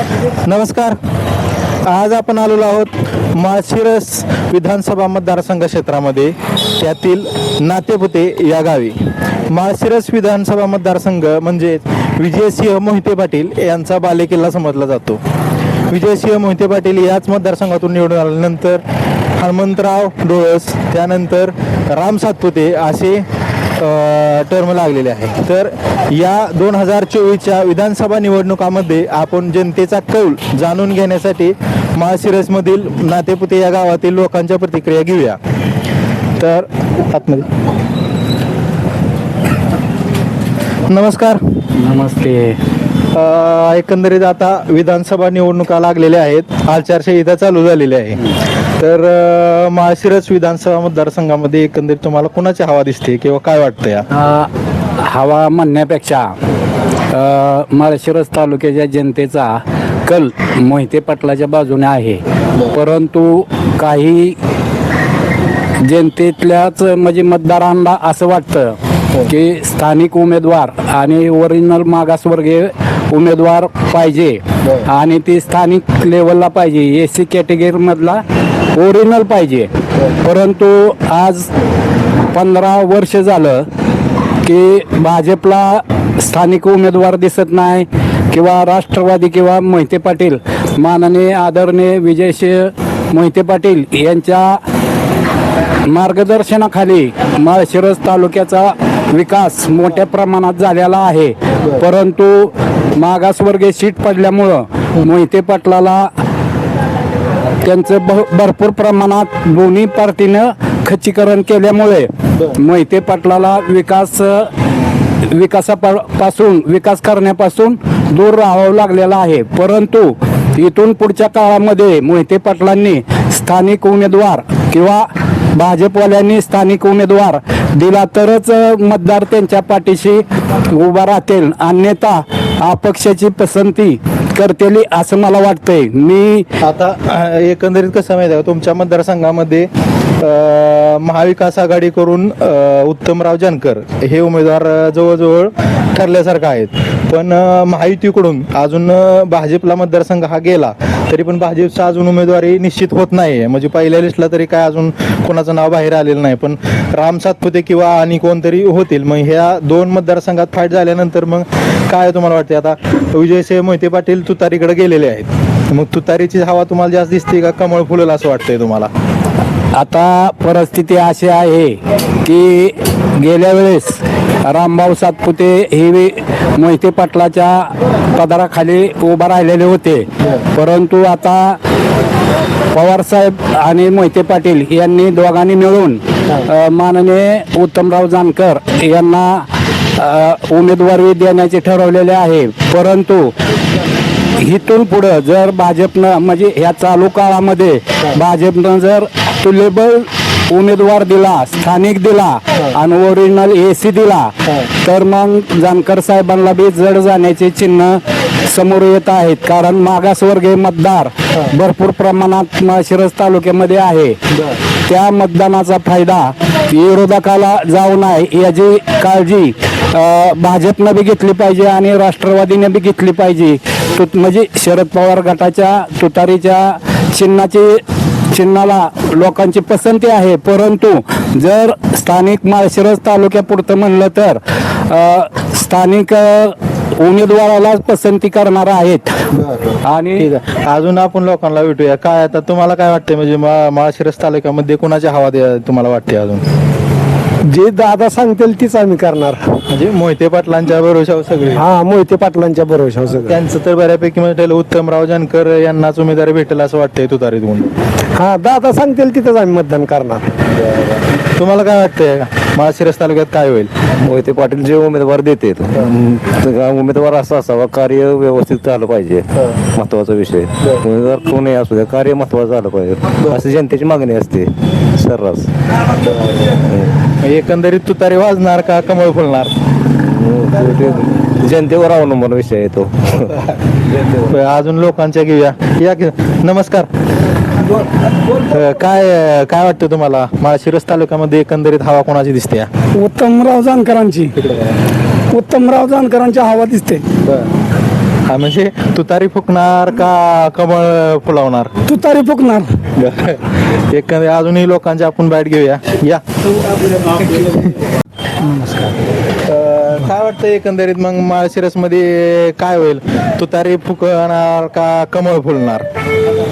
नमस्कार. आज आपण आलेलो आहोत माळशिरस विधानसभा मतदारसंघ क्षेत्रामध्ये. त्यातील नातेपुते या गावी. माळशिरस विधानसभा मतदारसंघ म्हणजे विजयसिंह मोहिते पाटील यांचा बालेकिल्ला समजला जातो. विजयसिंह मोहिते पाटील याच मतदारसंघातून निवडून आल्यानंतर हनुमंतराव डोळस त्यानंतर राम सातपुते असे टर्म लागलेले आहे. तर या दोन हजार चोवीसच्या विधानसभा निवडणुकामध्ये आपण जनतेचा कौल जाणून घेण्यासाठी माळशिरसमधील नातेपुते या गावातील लोकांच्या प्रतिक्रिया घेऊया. तर आतमध्ये. नमस्कार. नमस्ते. एकंदरीत आता विधानसभा निवडणुका लागलेल्या आहेत. आचारसंहिता चालू झालेली आहे. तर माळशिरस विधानसभा मतदारसंघामध्ये एकंदरीत तुम्हाला कुणाची हवा दिसते किंवा काय वाटतं या अ, हवा म्हणण्यापेक्षा माळशिरस तालुक्याच्या जनतेचा कल मोहिते पाटलाच्या बाजूने आहे. परंतु काही जनतेतल्याच म्हणजे मतदारांना असं वाटतं की स्थानिक उमेदवार आणि ओरिजिनल मागासवर्गीय उमेदवार पाहिजे आणि ती स्थानिक लेवलला पाहिजे. एस सी कॅटेगरीमधला ओरिजिनल पाहिजे. परंतु आज पंधरा वर्ष झालं की भाजपला स्थानिक उमेदवार दिसत नाही किंवा राष्ट्रवादी किंवा मोहिते पाटील माननीय आदरणीय विजयसिंह मोहिते पाटील यांच्या मार्गदर्शनाखाली माळशिरस तालुक्याचा विकास मोठ्या प्रमाणात झालेला आहे. परंतु मागासवर्गीय सीट पडल्यामुळं मोहिते पाटलाला त्यांचं भ- भरपूर प्रमाणात दोन्ही पार्टीनं खच्चीकरण केल्यामुळे मोहिते पाटलाला विकास विकासापासून विकास करण्यापासून दूर राहावं लागलेला आहे. परंतु इथून पुढच्या काळामध्ये मोहिते पाटलांनी स्थानिक उमेदवार किंवा भाजपवाल्यांनी स्थानिक उमेदवार दिला तरच मतदार त्यांच्या पाठीशी उभा राहतील. अन्यथा अपक्षाची पसंती करतेली असं मला वाटतंय. मी आता अ, एकंदरीत कसं माहिती आहे का, तुमच्या मतदारसंघामध्ये महाविकास आघाडी करून उत्तमराव जानकर हे उमेदवार जवळजवळ ठरल्यासारखं आहेत. पण महायुतीकडून अजून भाजपला मतदारसंघ हा गेला तरी पण भाजपचा अजून उमेदवारी निश्चित होत नाही म्हणजे पहिल्या लिस्टला तरी काय अजून कोणाचं नाव बाहेर आलेलं नाही. पण राम सातपुते किंवा आणि कोणतरी होतील. मग ह्या दोन मतदारसंघात फाईट झाल्यानंतर मग काय तुम्हाला वाटते आता विजयसिंह मोहिते पाटील तुतारीकडे गेलेले आहेत. मग तुतारीची हवा तुम्हाला जास्त दिसते का? कमळ फुलेल असं वाटतंय तुम्हाला? आता परिस्थिती अशी आहे की गेल्या वेळेस रामभाऊ सातपुते हे मोहिते पाटलाच्या पदाराखाली उभा राहिलेले होते. परंतु आता पवार साहेब आणि मोहिते पाटील यांनी दोघांनी मिळून माननीय उत्तमराव जानकर यांना उमेदवारी देण्याचे ठरवलेले आहे. परंतु इथून पुढं जर भाजपनं म्हणजे ह्या चालू काळामध्ये भाजपनं जर तुलेबल उमेदवार दिला स्थानिक दिला आणि ओरिजिनल ए सी दिला तर मग जानकर साहेबांना बी जड जाण्याचे चिन्ह समोर येत आहेत. कारण मागासवर्गीय मतदार भरपूर प्रमाणात माळशिरस तालुक्यामध्ये आहे. त्या मतदानाचा फायदा विरोधकाला जाऊ नये याची काळजी भाजपनं बी घेतली पाहिजे आणि राष्ट्रवादीने बी घेतली पाहिजे. तु म्हणजे शरद पवार गटाच्या तुतारीच्या चिन्हाची चिन्हाला लोकांची पसंती आहे. परंतु जर स्थानिक माळशिरस तालुक्यापुरतं म्हणलं तर स्थानिक उमेदवारालाच उमेदवाराला पसंती करणार आहेत. आणि अजून आपण लोकांना भेटूया. काय आता तुम्हाला काय वाटतंय? म्हणजे माळशिरस तालुक्यामध्ये कोणाची हवा दे तुम्हाला वाटते अजून? जे दादा सांगतील तीच आम्ही करणार. म्हणजे मोहिते पाटलांच्या भरोशावर सगळे. हा मोहिते पाटलांच्या भरोशावर सगळं. त्यांचं तर बऱ्यापैकी म्हणजे उत्तमराव जानकर यांनाच उमेदवारी भेटेल असं वाटतंय तुतारीतून हा दादा सांगतील तिथंच आम्ही मतदान करणार. तुम्हाला काय वाटतंय? माळशिरस तालुक्यात काय होईल? मोहिते पाटील जे उमेदवार देते उमेदवार असा असावा कार्य व्यवस्थित झालं पाहिजे. महत्त्वाचा विषय. उमेदवार कोणी असू द्या कार्य महत्वाचं झालं पाहिजे. अशी जनतेची मागणी असते. सर्रास. एकंदरीत तुतारी वाजणार का कमळ फुलणार? जनतेवर अवलंबून विषय आहे तो. अजून लोकांच्या घेऊया. या की नमस्कार. अ, काय काय वाटतं तुम्हाला? माळशिरस तालुक्यामध्ये एकंदरीत हवा कोणाची दिसते? उत्तमराव जानकरांची. उत्तमराव जानकरांची हवा दिसते. हा, म्हणजे तुतारी फुकणार का कमळ फुलावणार? तू तारी फुकणार. एक अजूनही लोकांची आपण बॅट घेऊया. या. अं, काय वाटतं एकंदरीत मग माळशिरसमध्ये काय होईल? तुतारी फुकणार का कमळ फुलणार?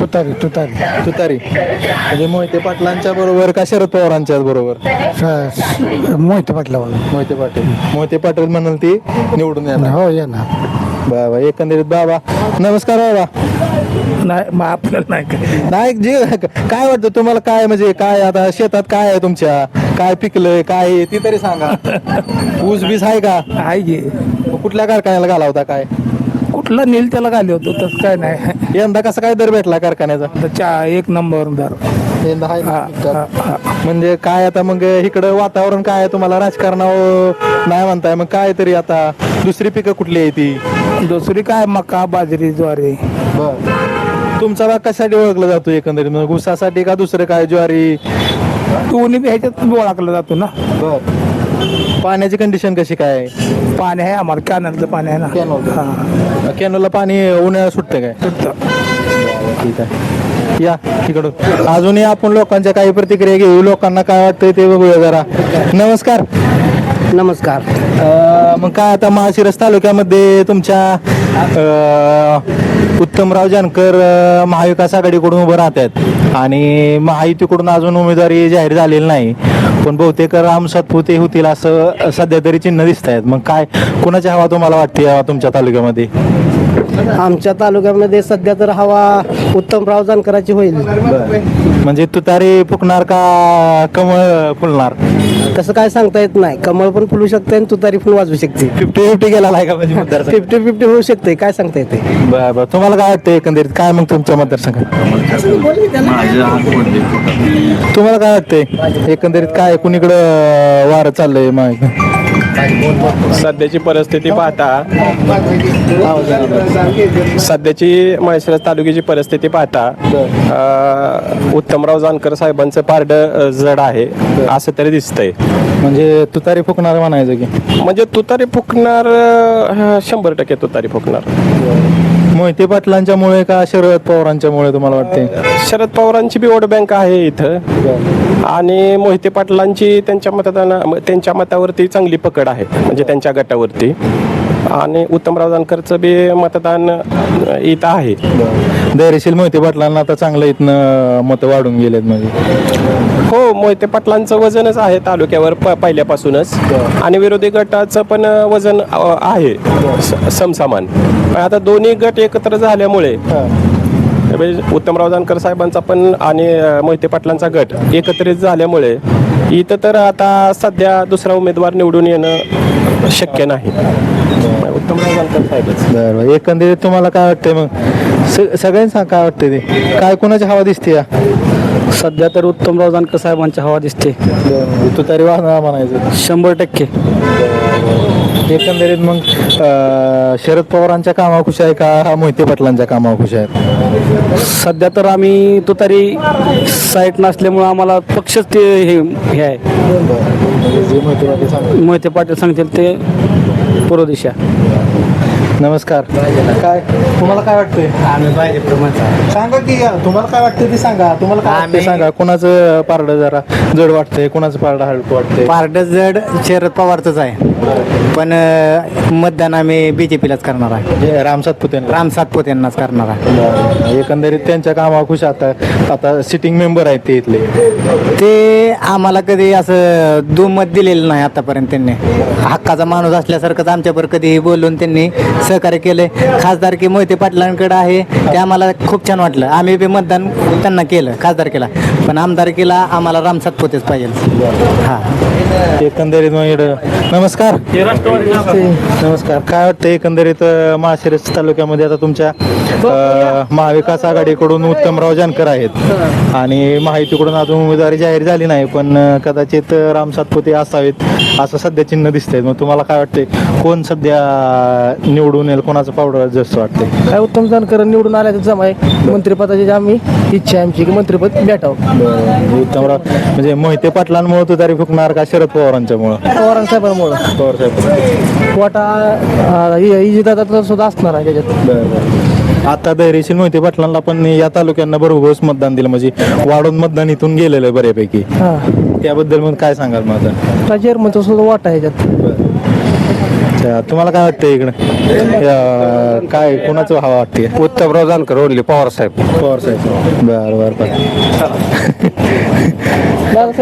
तुतारी तुतारी. तुतारी. म्हणजे मोहिते पाटलांच्या बरोबर का शरद पवारांच्या बरोबर? मोहिते पाटलावर मोहिते पाटील. मोहिते पाटील म्हणाल ती निवडून येणार. हो ये ना बाबा एकंदरीत बाबा नमस्कार बाबा. नाही मग आपल्याला नाही काय नाही जे काय वाटतं तुम्हाला काय म्हणजे काय आता शेतात काय आहे तुमच्या? काय पिकलंय काय आहे ती तरी सांगा. ऊस बीस आहे का? आहे कुठल्या कारखान्याला घाला होता काय? कुठला नेल त्याला घाले होतो तसं काय नाही. यंदा कसा काय दर भेटला कारखान्याचा? चा एक नंबर दर. यंदा आहे हा, हा, हा. म्हणजे काय आता मग इकडं वातावरण काय आहे? तुम्हाला राजकारणावर नाही म्हणताय. मग काय तरी आता? दुसरी पिकं कुठली आहे ती? दुसरी काय? मका बाजरी ज्वारी. तुमचा भाग कशासाठी ओळखला जातो एकंदरीत? मग ऊसासाठी का दुसरं काय? ज्वारी? दोन्ही बी ह्याच्यात ओळखला जातो ना. पाण्याची कंडिशन कशी काय? आहे पाणी आहे आम्हाला. कॅनलचं पाणी आहे ना. कॅनलचं. हा. कॅनोला पाणी उन्हाळ्यात सुटतं काय? ठीक आहे. या तिकडून अजूनही आपण लोकांच्या काही प्रतिक्रिया घेऊ. लोकांना काय वाटतंय ते बघूया जरा. नमस्कार. नमस्कार. अं, मग काय आता माळशिरस तालुक्यामध्ये तुमच्या अं, उत्तमराव जानकर अं, महाविकास आघाडीकडून उभं राहत आहेत आणि महायुतीकडून अजून उमेदवारी जाहीर झालेली नाही. पण बहुतेक राम सातपुते होतील असं सध्या तरी चिन्ह दिसत आहेत मग काय कोणाची हवा तुम्हाला वाटते या तुमच्या तालुक्यामध्ये? आमच्या तालुक्यामध्ये सध्या तर हवा उत्तमराव जानकराची होईल. म्हणजे तुतारी फुकणार का कमळ फुलणार? तसं काय सांगता येत नाही. कमळ पण फुलू शकते आणि तुतारी पण वाजवू शकते. फिफ्टी फिफ्टी गेला आहे का म्हणजे मतदारसंघ? फिफ्टी फिफ्टी होऊ शकते. काय सांगता येते? बरं बरं. तुम्हाला काय वाटतं एकंदरीत? काय मग तुमच्या मतदारसंघात तुम्हाला काय वाटतंय? एकंदरीत काय कुणीकडं वारं चाललंय मग? सध्याची परिस्थिती पाहता सध्याची माळशिरस तालुक्याची परिस्थिती पाहता उत्तमराव जानकर साहेबांचं पारड जड आहे असं तरी दिसतंय. म्हणजे तुतारी फुकणार म्हणायचं की? म्हणजे तुतारी फुकणार शंभर टक्के तुतारी फुकणार. मोहिते पाटलांच्यामुळे का शरद पवारांच्यामुळे तुम्हाला वाटते शरद पवारांची बी वोट बँक आहे इथं. आणि मोहिते पाटलांची त्यांच्या मतदाना त्यांच्या मतावरती चांगली पकड आहे म्हणजे त्यांच्या गटावरती. आणि उत्तमराव जानकरचं बी मतदान इथं आहे. धैर्यशील मोहिते पाटलांना आता चांगलं इथनं मतं वाढून गेलेत म्हणजे. हो मोहिते पाटलांचं वजनच आहे तालुक्यावर प- पहिल्यापासूनच. आणि विरोधी गटाचं पण वजन अ, आहे स- समसमान. आता दोन्ही गट एकत्र झाल्यामुळे म्हणजे उत्तमराव जानकर साहेबांचा पण आणि मोहिते पाटलांचा गट एकत्रित झाल्यामुळे इथं तर आता सध्या दुसरा उमेदवार निवडून येणं शक्य नाही. उत्तमराव जानकर साहेबच. बरं बरं एकंदरीत तुम्हाला काय वाटतंय मग? स- सगळ्यांना काय वाटतंय ते? काय कोणाची हवा दिसते या सध्या तर उत्तमराव जानकर साहेबांची हवा दिसते. तुतारी वाहणार म्हणायचं. शंभर टक्के. एकंदरीत मग अं, शरद पवारांच्या कामावर खुश आहे का? मोहिते पाटलांच्या कामावर खुश आहेत? सध्या तर आम्ही तुतारी साईट नसल्यामुळे आम्हाला पक्षच ते हे हे आहे. मोहिते पाटील सांगतील. ते पूर्व दिशा नमस्कार. काय? तुम्हाला काय वाटतंय? सांगा. की तुम्हाला काय वाटतं ते सांगा. तुम्हाला काय वाटतंय सांगा. कोणाचं पारडं जरा जड वाटतंय कोणाचं पारडं हलकं वाटतंय? पार्ट जड शरद पवारचंच आहे. पण अं, मतदान आम्ही बीजेपीलाच करणार आहे. राम सातपुते राम सातपुत यांनाच करणार आहे. एकंदरीत त्यांच्या कामावर खुश आता आता सिटिंग मेंबर आहेत ते इथले. ते आम्हाला कधी असं दुमत दिलेलं नाही आतापर्यंत त्यांनी. हक्काचा माणूस असल्यासारखंच आमच्यावर कधीही बोलून त्यांनी सहकार्य केले. खासदारकी मोहिते पाटलांकडे आहे. ते आम्हाला खूप छान वाटलं. आम्ही बी मतदान त्यांना केलं खासदारकीला. पण आमदारकीला आम्हाला राम सातपुतेच पाहिजे. हां. एकंदरीत मग इकडं. नमस्कार. नमस्कार. काय वाटतं एकंदरीत अं, माळशिरस तालुक्यामध्ये आता तुमच्या अं, महाविकास आघाडीकडून उत्तमराव जानकर आहेत? आणि माहितीकडून अजून उमेदवारी जाहीर झाली नाही पण अं, कदाचित राम सातपुते असावेत असं सध्या चिन्ह दिसतंय. मग तुम्हाला काय वाटतंय कोण सध्या निवडून येईल कोणाचं पावडर जास्त वाटतंय? काय उत्तम जानकर निवडून आल्याचं जमा आहे. मंत्रिपदाची आम्ही इच्छा आहे आमची की मंत्रिपद भेटावं उत्तमराव म्हणजे मोहिते पाटलांमुळे तू तरी फुकणार का शरद पवारांच्यामुळं. पवार साहेबांमुळं पवार साहेब वाटा इजिदादा सुद्धा असणार आहे त्याच्यात. आता धैर्यशील मोहिते पाटलांना पण या तालुक्यांना भरघोस मतदान दिलं. म्हणजे वाढून मतदान इथून गेलेलं आहे बऱ्यापैकी. हां. त्याबद्दल मग काय सांगाल मग आता? चेअरमनचा सुद्धा वाटा आहे त्याच्यात अच्छा, तुम्हाला काय वाटतं इकडे? काय कोणाचं हवा वाटते उत्तमराव जानकर ओनली पवार साहेब पवार साहेब बरं बरं. बरं